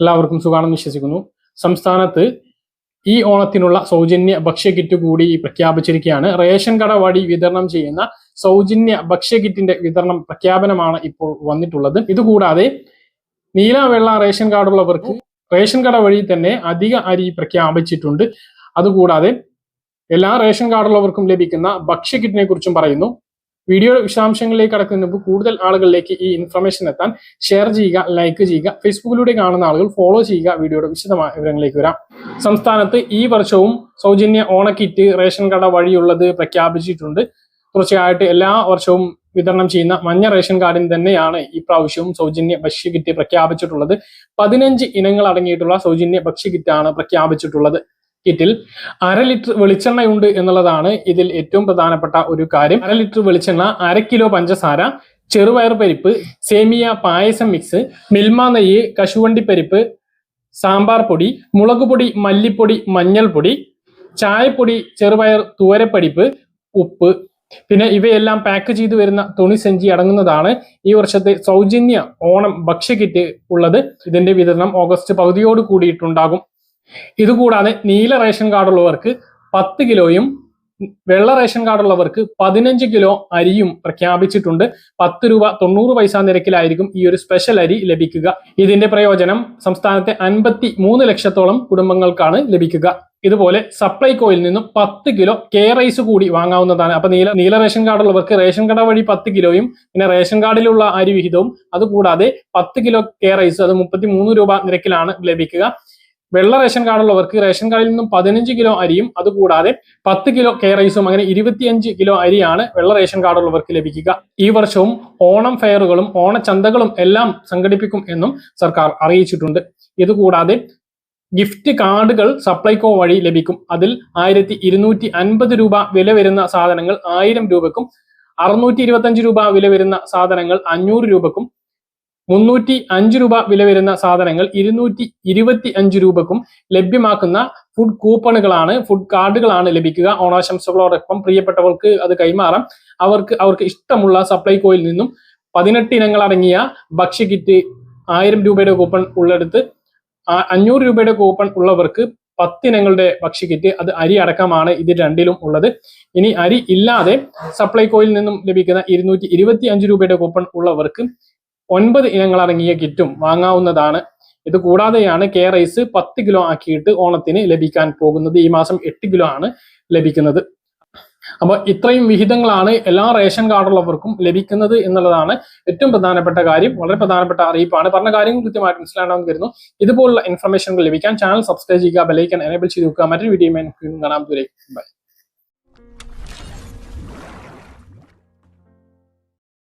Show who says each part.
Speaker 1: എല്ലാവർക്കും സുഖമാണെന്ന് വിശ്വസിക്കുന്നു. സംസ്ഥാനത്ത് ഈ ഓണത്തിനുള്ള സൗജന്യ ഭക്ഷ്യ കിറ്റ് കൂടി പ്രഖ്യാപിച്ചിരിക്കുകയാണ്. റേഷൻ കട വഴി വിതരണം ചെയ്യുന്ന സൗജന്യ ഭക്ഷ്യ കിറ്റിന്റെ വിതരണം പ്രഖ്യാപനമാണ് ഇപ്പോൾ വന്നിട്ടുള്ളത്. ഇതുകൂടാതെ നീല വെള്ള റേഷൻ കാർഡുള്ളവർക്ക് റേഷൻ കട വഴി തന്നെ അധിക അരി പ്രഖ്യാപിച്ചിട്ടുണ്ട്. അതുകൂടാതെ എല്ലാ റേഷൻ കാർഡുള്ളവർക്കും ലഭിക്കുന്ന ഭക്ഷ്യ കിറ്റിനെ കുറിച്ചും പറയുന്നു. വീഡിയോയുടെ വിശദാംശങ്ങളിലേക്ക് കടക്കുന്നതിന് കൂടുതൽ ആളുകളിലേക്ക് ഈ ഇൻഫർമേഷൻ എത്താൻ ഷെയർ ചെയ്യുക ലൈക്ക് ചെയ്യുക ഫേസ്ബുക്കിലൂടെ കാണുന്ന ആളുകൾ ഫോളോ ചെയ്യുക വീഡിയോയുടെ വിശദമായ വിവരങ്ങളിലേക്ക് വരാം. സംസ്ഥാനത്ത് ഈ വർഷവും സൗജന്യ ഓണക്കിറ്റ് റേഷൻ കട വഴിയുള്ളത് പ്രഖ്യാപിച്ചിട്ടുണ്ട്. തുടർച്ചയായിട്ട് എല്ലാ വർഷവും വിതരണം ചെയ്യുന്ന മഞ്ഞ റേഷൻ കാർഡിന് തന്നെയാണ് ഈ പ്രാവശ്യവും സൗജന്യ ഭക്ഷ്യകിറ്റ് പ്രഖ്യാപിച്ചിട്ടുള്ളത്. പതിനഞ്ച് ഇനങ്ങൾ അടങ്ങിയിട്ടുള്ള സൗജന്യ ഭക്ഷ്യകിറ്റാണ് പ്രഖ്യാപിച്ചിട്ടുള്ളത്. കിറ്റിൽ അര ലിറ്റർ വെളിച്ചെണ്ണയുണ്ട് എന്നുള്ളതാണ് ഇതിൽ ഏറ്റവും പ്രധാനപ്പെട്ട ഒരു കാര്യം. അര ലിറ്റർ വെളിച്ചെണ്ണ അര കിലോ പഞ്ചസാര ചെറുപയർ പരിപ്പ് സേമിയ പായസം മിക്സ് മിൽമ നെയ്യ് കശുവണ്ടി പരിപ്പ് സാമ്പാർ പൊടി മുളക് പൊടി മല്ലിപ്പൊടി മഞ്ഞൾപ്പൊടി ചായപ്പൊടി ചെറുപയർ തുവരപ്പരിപ്പ് ഉപ്പ്. പിന്നെ ഇവയെല്ലാം പാക്ക് ചെയ്തു വരുന്ന തുണി സഞ്ചി അടങ്ങുന്നതാണ് ഈ വർഷത്തെ സൗജന്യ ഓണം ഭക്ഷ്യ കിറ്റ് ഉള്ളത്. ഇതിന്റെ വിതരണം ഓഗസ്റ്റ് പകുതിയോട് കൂടിയിട്ടുണ്ടാകും. ഇതുകൂടാതെ നീല റേഷൻ കാർഡുള്ളവർക്ക് പത്ത് കിലോയും വെള്ള റേഷൻ കാർഡുള്ളവർക്ക് പതിനഞ്ച് കിലോ അരിയും പ്രഖ്യാപിച്ചിട്ടുണ്ട്. പത്ത് രൂപ തൊണ്ണൂറ് പൈസ നിരക്കിലായിരിക്കും ഈ ഒരു സ്പെഷ്യൽ അരി ലഭിക്കുക. ഇതിന്റെ പ്രയോജനം സംസ്ഥാനത്തെ അൻപത്തി മൂന്ന് ലക്ഷത്തോളം കുടുംബങ്ങൾക്കാണ് ലഭിക്കുക. ഇതുപോലെ സപ്ലൈകോയിൽ നിന്നും പത്ത് കിലോ കെ റൈസ് കൂടി വാങ്ങാവുന്നതാണ്. അപ്പൊ നീല നീല റേഷൻ കാർഡുള്ളവർക്ക് റേഷൻ കട വഴി പത്ത് കിലോയും പിന്നെ റേഷൻ കാർഡിലുള്ള അരി വിഹിതവും അതുകൂടാതെ പത്ത് കിലോ കെ റൈസ് അത് മുപ്പത്തി മൂന്ന് രൂപ നിരക്കിലാണ് ലഭിക്കുക. വെള്ള റേഷൻ കാർഡുള്ളവർക്ക് റേഷൻ കാർഡിൽ നിന്നും പതിനഞ്ച് കിലോ അരിയും അതുകൂടാതെ പത്ത് കിലോ കെ റൈസും അങ്ങനെ ഇരുപത്തിയഞ്ച് കിലോ അരിയാണ് വെള്ള റേഷൻ കാർഡുള്ളവർക്ക് ലഭിക്കുക. ഈ വർഷവും ഓണം ഫെയറുകളും ഓണച്ചന്തകളും എല്ലാം സംഘടിപ്പിക്കും എന്നും സർക്കാർ അറിയിച്ചിട്ടുണ്ട്. ഇതുകൂടാതെ ഗിഫ്റ്റ് കാർഡുകൾ സപ്ലൈകോ വഴി ലഭിക്കും. അതിൽ ആയിരത്തി ഇരുന്നൂറ്റി അൻപത് രൂപ വില വരുന്ന സാധനങ്ങൾ ആയിരം രൂപക്കും അറുന്നൂറ്റി രൂപ വില വരുന്ന സാധനങ്ങൾ അഞ്ഞൂറ് രൂപക്കും മുന്നൂറ്റി അഞ്ച് രൂപ വില വരുന്ന സാധനങ്ങൾ ഇരുന്നൂറ്റി ഇരുപത്തി അഞ്ച് രൂപക്കും ലഭ്യമാക്കുന്ന ഫുഡ് കൂപ്പണുകളാണ് ഫുഡ് കാർഡുകളാണ് ലഭിക്കുക. ഓണാശംസകളോടൊപ്പം പ്രിയപ്പെട്ടവർക്ക് അത് കൈമാറാം. അവർക്ക് അവർക്ക് ഇഷ്ടമുള്ള സപ്ലൈകോയിൽ നിന്നും പതിനെട്ട് ഇനങ്ങൾ അടങ്ങിയ ഭക്ഷ്യ കിറ്റ് ആയിരം രൂപയുടെ കൂപ്പൺ ഉള്ളെടുത്ത് അഞ്ഞൂറ് രൂപയുടെ കൂപ്പൺ ഉള്ളവർക്ക് പത്തിനങ്ങളുടെ ഭക്ഷ്യ കിറ്റ് അത് അരി അടക്കമാണ് ഇത് രണ്ടിലും ഉള്ളത്. ഇനി അരി ഇല്ലാതെ സപ്ലൈകോയിൽ നിന്നും ലഭിക്കുന്ന ഇരുന്നൂറ്റി ഇരുപത്തി അഞ്ച് രൂപയുടെ കൂപ്പൺ ഉള്ളവർക്ക് ഒൻപത് ഇനങ്ങൾ അടങ്ങിയ കിറ്റും വാങ്ങാവുന്നതാണ്. ഇത് കൂടാതെയാണ് കെ റൈസ് പത്ത് കിലോ ആക്കിയിട്ട് ഓണത്തിന് ലഭിക്കാൻ പോകുന്നത്. ഈ മാസം എട്ട് കിലോ ആണ് ലഭിക്കുന്നത്. അപ്പോൾ ഇത്രയും വിഹിതങ്ങളാണ് എല്ലാ റേഷൻ കാർഡുള്ളവർക്കും ലഭിക്കുന്നത് എന്നുള്ളതാണ് ഏറ്റവും പ്രധാനപ്പെട്ട കാര്യം. വളരെ പ്രധാനപ്പെട്ട അറിയിപ്പാണ്. പറഞ്ഞ കാര്യങ്ങൾ കൃത്യമായിട്ട് മനസ്സിലാണെന്ന് കരുതുന്നു. ഇതുപോലുള്ള ഇൻഫർമേഷനുകൾ ലഭിക്കാൻ ചാനൽ സബ്സ്ക്രൈബ് ചെയ്യുക ബെലൈക്കൻ എനേബിൾ ചെയ്ത് വെക്കുക. മറ്റൊരു വീഡിയോ കാണാം. ദൂരേക്ക് ബൈ